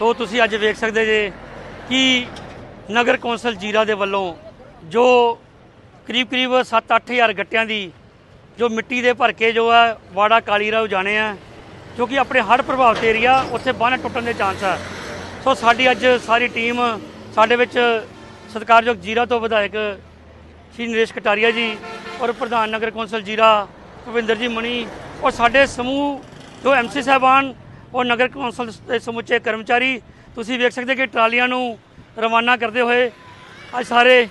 ਸੋ ਤੁਸੀਂ ਅੱਜ ਵੇਖ ਸਕਦੇ ਜੇ ਕਿ ਨਗਰ ਕੌਂਸਲ ਜੀਰਾ ਦੇ ਵੱਲੋਂ ਜੋ ਕਰੀਬ ਕਰੀਬ 7-8000 ਗੱਟਿਆਂ ਦੀ ਜੋ ਮਿੱਟੀ ਦੇ ਭਰ ਕੇ ਜੋ ਹੈ ਵਾੜਾ ਕਾਲੀ ਰਾਓ ਜਾਣੇ ਆ, ਜੋ ਕਿ ਆਪਣੇ ਹੜ੍ਹ ਪ੍ਰਭਾਵਿਤ ਏਰੀਆ, ਉੱਥੇ ਬੰਨ੍ਹ ਟੁੱਟਣ ਦੇ ਚਾਂਸ ਆ। ਸੋ ਸਾਡੀ ਅੱਜ ਸਾਰੀ ਟੀਮ, ਸਾਡੇ ਵਿੱਚ ਸਤਿਕਾਰਯੋਗ ਜੀਰਾ ਤੋਂ ਵਿਧਾਇਕ ਸ਼੍ਰੀ ਨਰੇਸ਼ ਕਟਾਰੀਆ ਜੀ ਔਰ ਪ੍ਰਧਾਨ ਨਗਰ ਕੌਂਸਲ ਜੀਰਾ ਭੁਪਿੰਦਰ ਜੀ ਮਣੀ ਔਰ ਸਾਡੇ ਸਮੂਹ ਜੋ ਐਮਸੀ ਸਾਹਿਬਾਨ ਔਰ ਨਗਰ ਕੌਂਸਲ ਦੇ ਸਮੁੱਚੇ ਕਰਮਚਾਰੀ, ਤੁਸੀਂ ਵੇਖ ਸਕਦੇ ਕਿ ਟਰਾਲੀਆਂ ਨੂੰ ਰਵਾਨਾ ਕਰਦੇ ਹੋਏ ਅੱਜ ਸਾਰੇ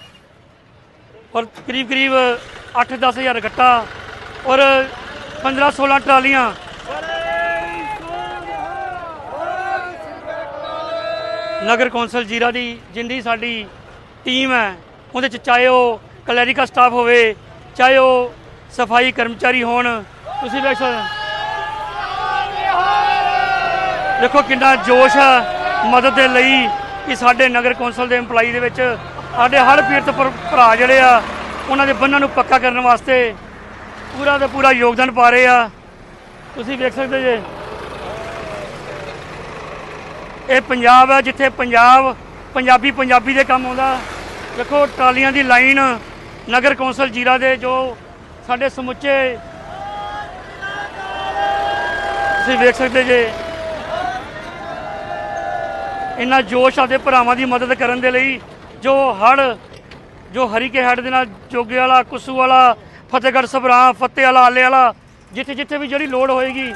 ਔਰ ਕਰੀਬ ਕਰੀਬ 8-10 ਹਜ਼ਾਰ ਗੱਟਾ ਔਰ 15-16 ਟਰਾਲੀਆਂ ਨਗਰ ਕੌਂਸਲ ਜੀਰਾ ਦੀ ਜਿੰਦੀ ਸਾਡੀ ਟੀਮ ਹੈ, ਉਹਦੇ ਚ ਚਾਹੇ ਉਹ ਕਲੈਰੀਕਲ ਸਟਾਫ ਹੋਵੇ, ਚਾਹੇ ਉਹ ਸਫ਼ਾਈ ਕਰਮਚਾਰੀ ਹੋਣ, ਤੁਸੀਂ ਵੇਖ ਸਕਦੇ ਹੋ। ਦੇਖੋ ਕਿੰਨਾ ਜੋਸ਼ ਆ ਮਦਦ ਦੇ ਲਈ ਕਿ ਸਾਡੇ ਨਗਰ ਕੌਂਸਲ ਦੇ EMPLOYE ਦੇ ਵਿੱਚ ਸਾਡੇ ਹਰ ਪੀੜਤ ਭਰਾ ਜਿਹੜੇ ਆ, ਉਹਨਾਂ ਦੇ ਬੰਨਾਂ ਨੂੰ ਪੱਕਾ ਕਰਨ ਵਾਸਤੇ ਪੂਰਾ ਦਾ ਪੂਰਾ ਯੋਗਦਾਨ ਪਾ ਰਹੇ ਆ। ਤੁਸੀਂ ਵੇਖ ਸਕਦੇ ਜੇ। ਇਹ ਪੰਜਾਬ ਆ, ਜਿੱਥੇ ਪੰਜਾਬ, ਪੰਜਾਬੀ ਪੰਜਾਬੀ ਦੇ ਕੰਮ ਆਉਂਦਾ। ਦੇਖੋ ਟਰਾਲੀਆਂ ਦੀ ਲਾਈਨ ਨਗਰ ਕੌਂਸਲ ਜੀਰਾ ਦੇ, ਜੋ ਸਾਡੇ ਸਮੁੱਚੇ ਤੁਸੀਂ ਵੇਖ ਸਕਦੇ ਜੇ। ਇੰਨਾ ਜੋਸ਼ ਆਦੇ ਭਰਾਵਾਂ ਦੀ ਮਦਦ ਕਰਨ ਦੇ ਲਈ ਜੋ ਹੜ ਜੋ ਹਰੀਕੇ ਹੜ ਦੇ ਨਾਲ ਜੋਗੇ ਵਾਲਾ, ਕੁੱਸੂ ਵਾਲਾ, ਫਤਿਹਗੜ੍ਹ ਸਭਰਾ, ਫਤਿਹ ਵਾਲਾ, ਆਲੇ ਵਾਲਾ, ਜਿੱਥੇ ਜਿੱਥੇ ਵੀ ਜਿਹੜੀ ਲੋੜ ਹੋਏਗੀ।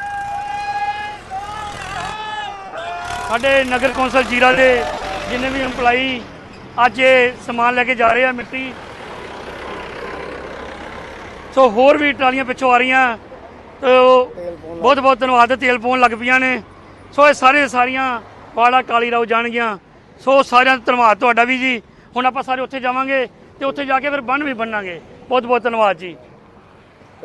ਸਾਡੇ ਨਗਰ ਕੌਂਸਲ ਜੀਰਾ ਦੇ ਜਿੰਨੇ ਵੀ EMPLOYE ਅੱਜ ਇਹ ਸਮਾਨ ਲੈ ਕੇ ਜਾ ਰਹੇ ਆ ਮਿੱਟੀ। ਸੋ ਹੋਰ ਵੀ ਟਰਾਲੀਆਂ ਪਿੱਛੋਂ ਆ ਰਹੀਆਂ। ਤੋ ਬਹੁਤ ਬਹੁਤ ਧੰਨਵਾਦ, ਤੇਲ ਪਾਉਣ ਲੱਗ ਪਈਆਂ ਨੇ। ਸੋ ਇਹ ਸਾਰੇ ਸਾਰੀਆਂ ਵਾਲਾ ਕਾਲੀ ਰਾਓ ਜਾਣਗੀਆਂ ਸੋ ਸਾਰਿਆਂ ਦਾ ਧੰਨਵਾਦ ਤੁਹਾਡਾ ਵੀ ਜੀ। ਹੁਣ ਆਪਾਂ ਸਾਰੇ ਉੱਥੇ ਜਾਵਾਂਗੇ ਤੇ ਉੱਥੇ ਜਾ ਕੇ ਫਿਰ ਬੰਨ ਵੀ ਬੰਨਾਂਗੇ। ਬਹੁਤ ਬਹੁਤ ਧੰਨਵਾਦ ਜੀ।